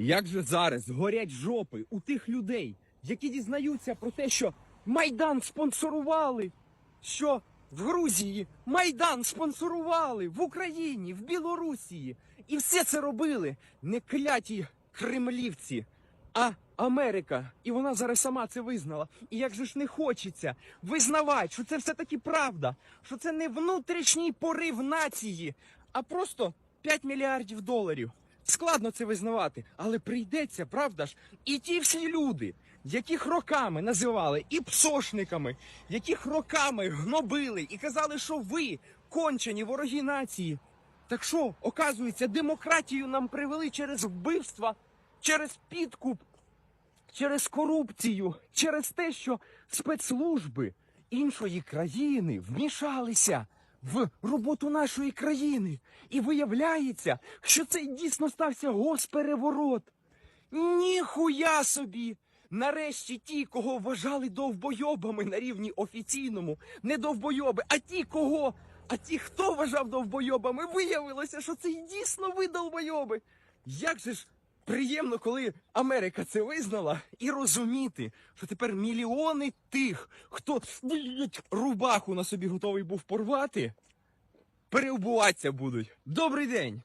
Як же зараз горять жопи у тих людей, які дізнаються про те, що Майдан спонсорували, що в Грузії Майдан спонсорували, в Україні, в Білорусії. І все це робили не кляті кремлівці, а Америка. І вона зараз сама це визнала. І як же ж не хочеться визнавати, що це все-таки правда, що це не внутрішній порив нації, а просто 5 мільярдів доларів. Складно це визнавати, але прийдеться, правда ж? І ті всі люди, яких роками називали і псошниками, яких роками гнобили і казали, що ви кончені вороги нації. Так що, оказується, демократію нам привели через вбивства, через підкуп, через корупцію, через те, що спецслужби іншої країни вмішалися в роботу нашої країни. І виявляється, що це дійсно стався госпереворот. Ніхуя собі! Нарешті ті, кого вважали довбойобами на рівні офіційному, не довбойоби, а ті, кого. А ті, хто вважав довбойобами, виявилося, що це дійсно ви довбойоби. Як же ж приємно, коли Америка це визнала, і розуміти, що тепер мільйони тих, хто рубаху на собі готовий був порвати, переобуватися будуть. Добрий день!